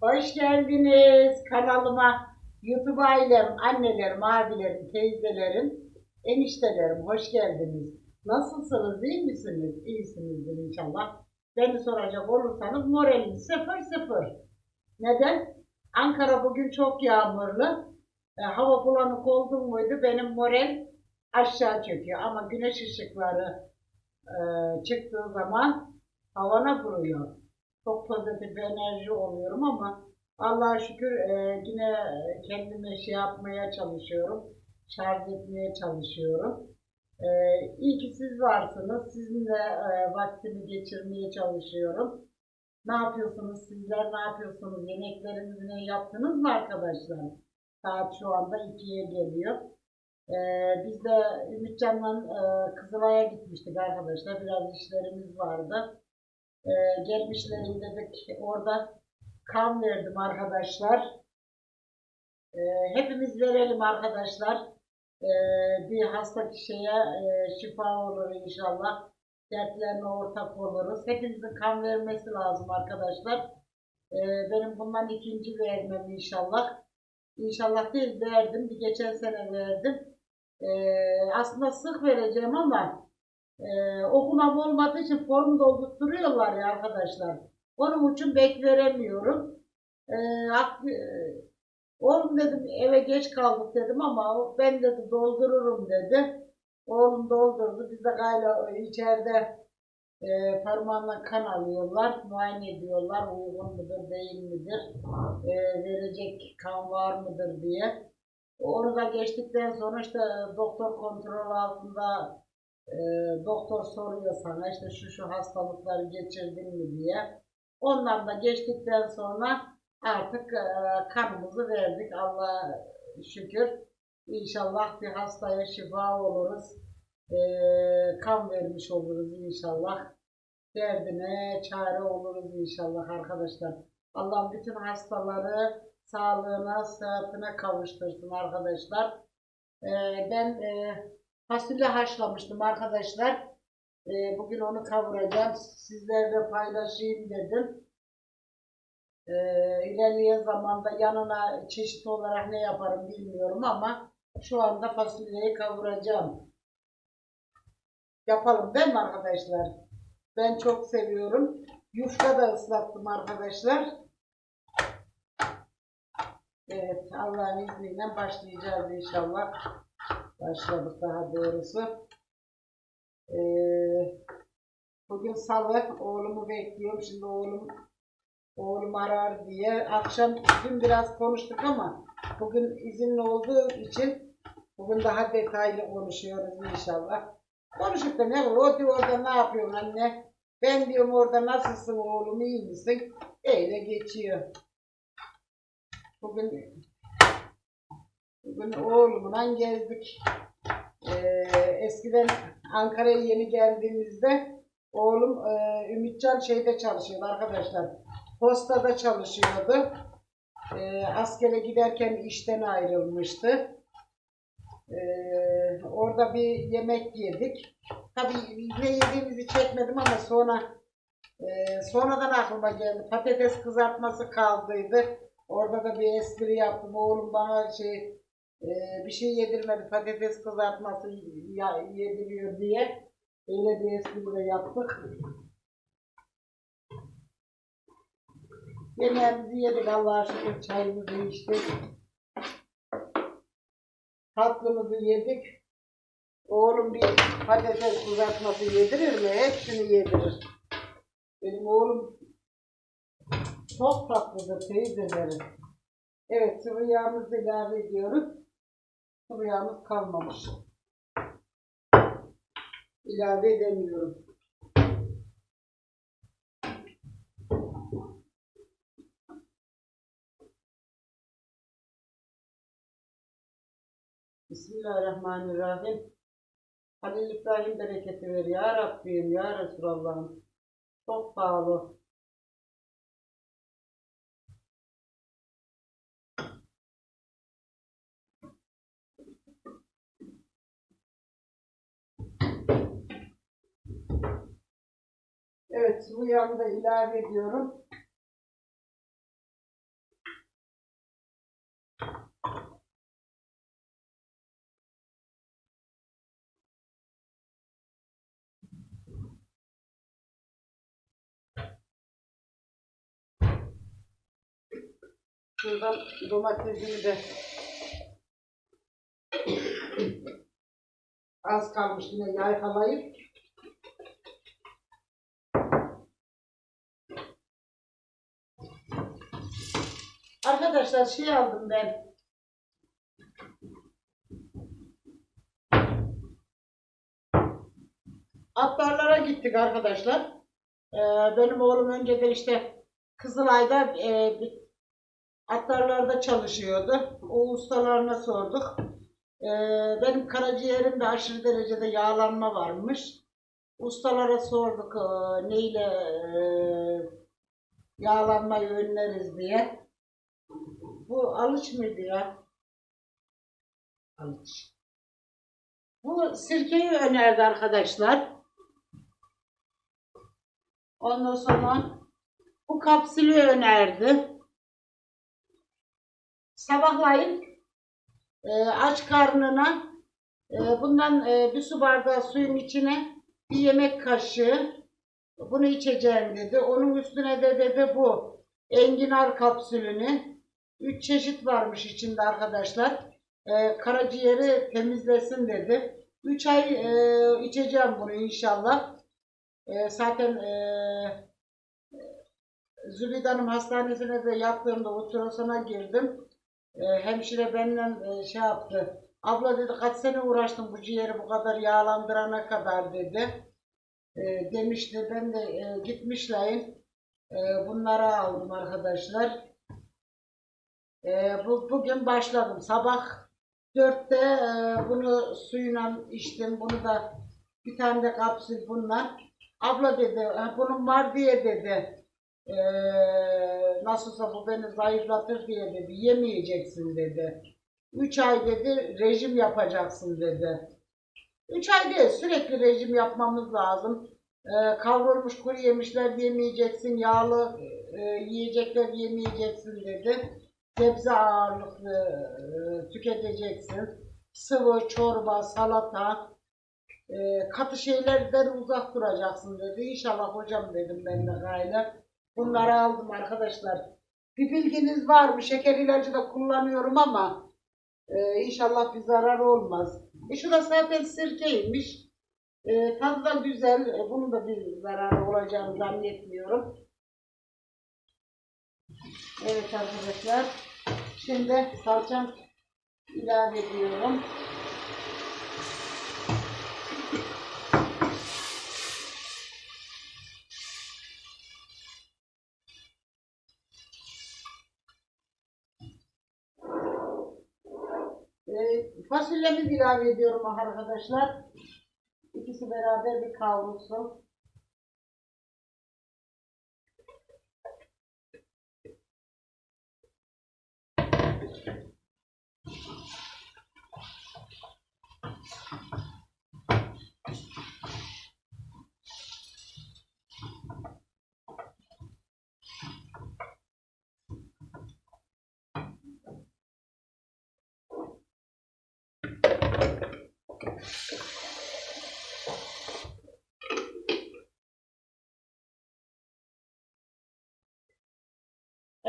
Hoş geldiniz kanalıma. YouTube ailem, annelerim, abilerim, teyzelerim, eniştelerim hoş geldiniz. Nasılsınız, iyi misiniz? İyisinizdir inşallah. Beni soracak olursanız moralim sıfır sıfır. Neden? Ankara bugün çok yağmurlu. E, hava bulanık oldu muydu benim moral aşağı çöküyor. Ama güneş ışıkları e, çıktığı zaman havana vuruyor. Çok pozitif enerji oluyorum ama Allah'a şükür e, yine kendime şey yapmaya çalışıyorum. Şarj etmeye çalışıyorum. E, iyi ki siz varsınız. Sizinle e, vaktimi geçirmeye çalışıyorum. Ne yapıyorsunuz sizler? Ne yapıyorsunuz? Yemeklerinizi ne yaptınız mı arkadaşlar? Saat şu anda 2'ye geliyor. Ee, biz de Ümitcan'la e, Kızılay'a gitmiştik arkadaşlar. Biraz işlerimiz vardı. Ee, gelmişlerin dedik orada kan verdim arkadaşlar. Ee, hepimiz verelim arkadaşlar. Ee, bir hasta kişiye e, şifa olur inşallah. Dertlerine ortak oluruz. Hepimizin kan vermesi lazım arkadaşlar. Ee, benim bundan ikinci vermem inşallah. İnşallah değil verdim. Bir geçen sene verdim. Ee, aslında sık vereceğim ama e, okumam olmadığı için form doldurturuyorlar ya arkadaşlar. Onun için bek veremiyorum. Ee, e, oğlum dedim eve geç kaldık dedim ama ben dedi doldururum dedi. Oğlum doldurdu. Biz de gayla içeride e, parmağına kan alıyorlar, muayene ediyorlar, uygun mudur, değil midir, e, verecek kan var mıdır diye. Onu da geçtikten sonra işte doktor kontrol altında e, doktor soruyor sana işte şu şu hastalıkları geçirdin mi diye. Ondan da geçtikten sonra artık e, kanımızı verdik Allah'a şükür. İnşallah bir hastaya şifa oluruz. E, kan vermiş oluruz inşallah. Derdine çare oluruz inşallah arkadaşlar. Allah bütün hastaları sağlığına, sıhhatine kavuştursun arkadaşlar. E, ben e, fasulye haşlamıştım arkadaşlar. E, bugün onu kavuracağım. Sizlerle paylaşayım dedim. E, ilerleyen zamanda yanına çeşit olarak ne yaparım bilmiyorum ama şu anda fasulyeyi kavuracağım. Yapalım değil mi arkadaşlar? Ben çok seviyorum. Yufka da ıslattım arkadaşlar. Evet Allah'ın izniyle başlayacağız inşallah. Başladık daha doğrusu. Ee, bugün salı oğlumu bekliyorum. Şimdi oğlum oğlum arar diye. Akşam dün biraz konuştuk ama bugün izinli olduğu için bugün daha detaylı konuşuyoruz inşallah. Konuşup da ne olur? O diyor orada ne yapıyorsun anne? Ben diyorum orada nasılsın oğlum iyi misin? Öyle geçiyor. Bugün bugün oğlumla gezdik. Ee, eskiden Ankara'ya yeni geldiğimizde oğlum e, Ümitcan şeyde çalışıyordu arkadaşlar. Postada çalışıyordu. Ee, askere giderken işten ayrılmıştı. Ee, orada bir yemek yedik. Tabii ne yediğimizi çekmedim ama sonra e, sonradan aklıma geldi. Patates kızartması kaldıydı. Orada da bir espri yaptım. Oğlum bana şey e, bir şey yedirmedi. Patates kızartması ya, yediriyor diye. Öyle bir espri de yaptık. Yemeğimizi yedik Allah'a şükür çayımızı içtik. Tatlımızı yedik. Oğlum bir patates kızartması yedirir mi? Hepsini yedirir. Benim oğlum çok tatlıdır teyzeleri. Evet sıvı yağımızı ilave ediyoruz. Sıvı kalmamış. İlave edemiyorum. Bismillahirrahmanirrahim. Halil İbrahim bereketi ver ya Rabbim ya Resulallah'ım. Çok pahalı. Evet, bu yanı da ilave ediyorum. Şuradan domatesimi de az kalmış yine yaykalayıp Arkadaşlar şey aldım ben. Atlarlara gittik arkadaşlar. Ee, benim oğlum önceden işte Kızılay'da e, atlarlarda çalışıyordu. O ustalarına sorduk. Ee, benim karaciğerimde aşırı derecede yağlanma varmış. Ustalara sorduk e, neyle e, yağlanmayı önleriz diye. Bu alıç mıydı ya? Alıç. Bu sirkeyi önerdi arkadaşlar. Ondan sonra bu kapsülü önerdi. Sabahlayın e, aç karnına e, bundan e, bir su bardağı suyun içine bir yemek kaşığı bunu içeceğim dedi. Onun üstüne de dedi bu enginar kapsülünü üç çeşit varmış içinde arkadaşlar. E, karaciğeri temizlesin dedi. Üç ay e, içeceğim bunu inşallah. E, zaten e, Zübide Hanım hastanesine de yattığımda ultrasona girdim. E, hemşire benimle e, şey yaptı. Abla dedi kaç sene uğraştım bu ciğeri bu kadar yağlandırana kadar dedi. E, demişti. Ben de e, gitmişleyin. E, bunları aldım arkadaşlar. E, bu, bugün başladım. Sabah dörtte e, bunu suyla içtim. Bunu da bir tane de kapsül bundan. Abla dedi, "ha, bunun var diye dedi. E, nasılsa bu beni zayıflatır diye dedi. Yemeyeceksin dedi. Üç ay dedi rejim yapacaksın dedi. Üç ay değil sürekli rejim yapmamız lazım. E, kavrulmuş kuru yemişler yemeyeceksin, yağlı e, yiyecekler yemeyeceksin dedi. Sebze ağırlıklı e, tüketeceksin. Sıvı, çorba, salata, e, katı şeylerden uzak duracaksın dedi. İnşallah hocam dedim ben de gayle. Bunları aldım arkadaşlar. Bir bilginiz var mı? Şeker ilacı da kullanıyorum ama e, inşallah bir zarar olmaz. E şurası zaten sirkeymiş. E, tadı da güzel. E, bunun da bir zararı olacağını zannetmiyorum. Evet arkadaşlar. Şimdi salçam ilave ediyorum. E, fasulyemi ilave ediyorum arkadaşlar. İkisi beraber bir kavrulsun.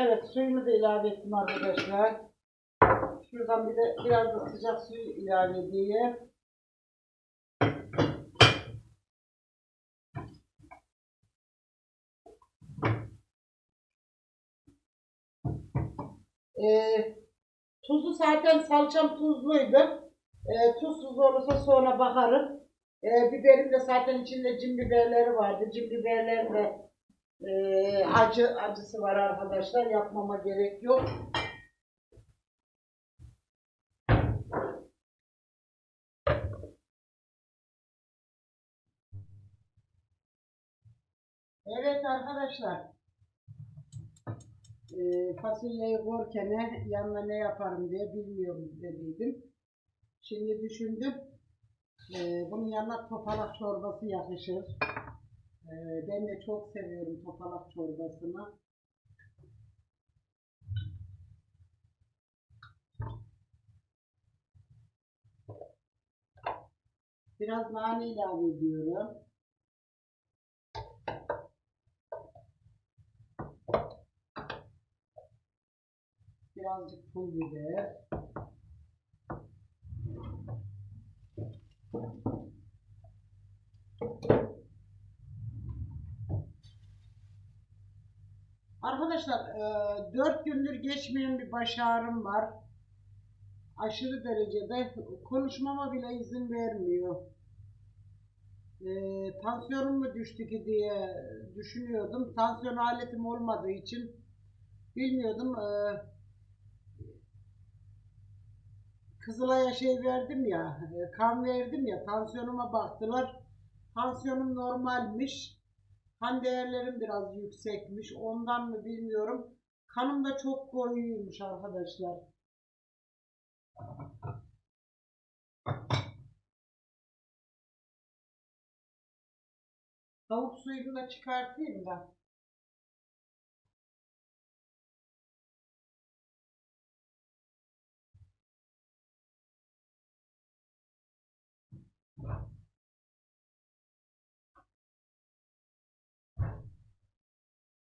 Evet suyunu da ilave ettim arkadaşlar. Şuradan bir de biraz da sıcak suyu ilave edeyim. Ee, tuzu zaten salçam tuzluydu. Ee, tuzsuz olursa sonra bakarım. Ee, biberim de zaten içinde cin biberleri vardı. Cin biberlerin de ee, acı acısı var arkadaşlar. Yapmama gerek yok. Evet arkadaşlar. Ee, fasulyeyi korken yanına ne yaparım diye bilmiyorum dediydim. Şimdi düşündüm. Ee, bunun yanına topalak çorbası yakışır. Ee, ben de çok seviyorum topalak çorbasını. Biraz nane ilave ediyorum. azıcık pul biber. Arkadaşlar e, 4 gündür geçmeyen bir baş ağrım var. Aşırı derecede konuşmama bile izin vermiyor. E, tansiyonum mu düştü ki diye düşünüyordum. Tansiyon aletim olmadığı için bilmiyordum. E, Kızılay'a şey verdim ya, e, kan verdim ya, tansiyonuma baktılar. Tansiyonum normalmiş. Kan değerlerim biraz yüksekmiş. Ondan mı bilmiyorum. Kanım da çok koyuymuş arkadaşlar. Tavuk suyunu da çıkartayım da.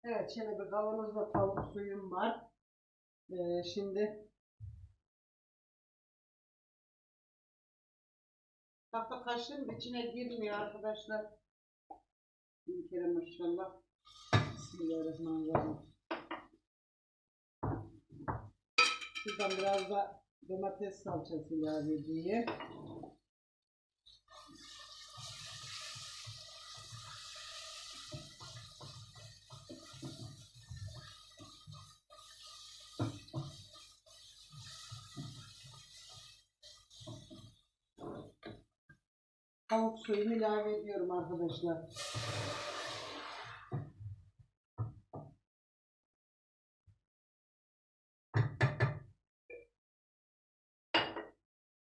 Evet, şöyle bir kavanozda tavuk suyum var. Ee, şimdi tahta kaşığın içine girmiyor arkadaşlar. Bir kere maşallah. Bismillahirrahmanirrahim. Şuradan biraz da domates salçası ilave edeyim. Tavuk suyunu ilave ediyorum arkadaşlar.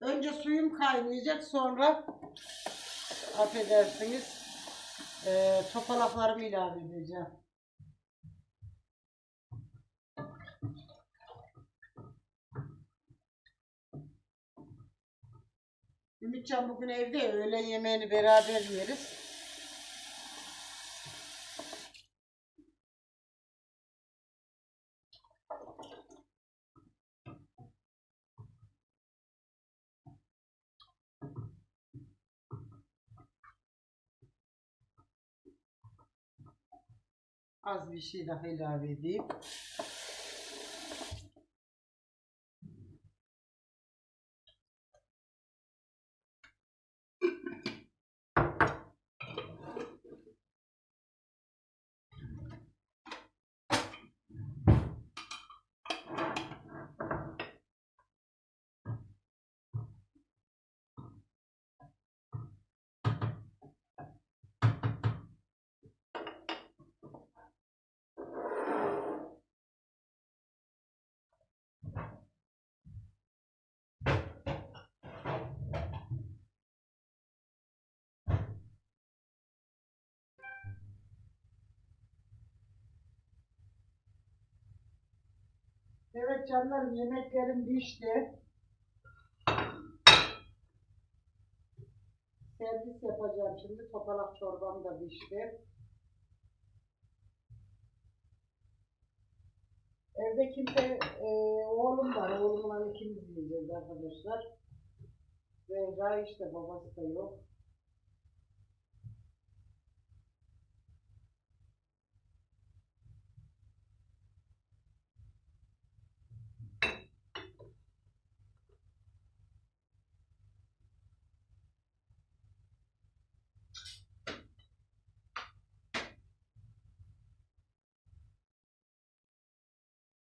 Önce suyum kaynayacak sonra affedersiniz eee topalaklarımı ilave edeceğim. Ümitcan bugün evde öğle yemeğini beraber yeriz. Az bir şey daha ilave edeyim. Evet canlarım yemeklerim pişti. Servis yapacağım şimdi. Topalak çorbam da pişti. Evde kimse, e, oğlum var. Oğlumla ikimiz yiyeceğiz arkadaşlar. Zehra işte babası da yok.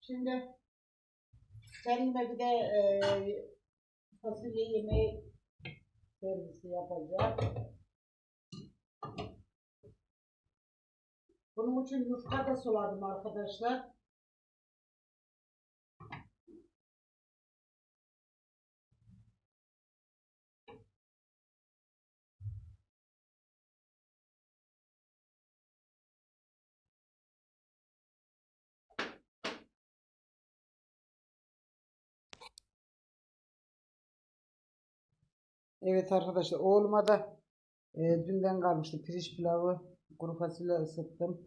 Şimdi kendime bir de e, fasulye yemeği servisi yapacağım. Bunun için yufka da suladım arkadaşlar. Evet arkadaşlar oğluma da e, dünden kalmıştı pirinç pilavı kuru fasulye ısıttım.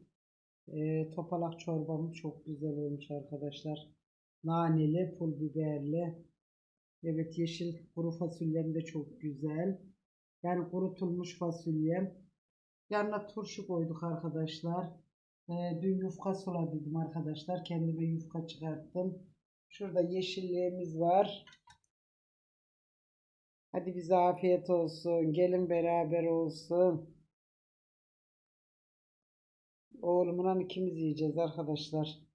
E, topalak çorbamı çok güzel olmuş arkadaşlar. Naneli, pul biberli. Evet yeşil kuru fasulyem de çok güzel. Yani kurutulmuş fasulyem. Yanına turşu koyduk arkadaşlar. Ee, dün yufka suladım arkadaşlar. Kendime yufka çıkarttım. Şurada yeşilliğimiz var. Hadi bize afiyet olsun. Gelin beraber olsun. Oğlumla ikimiz yiyeceğiz arkadaşlar.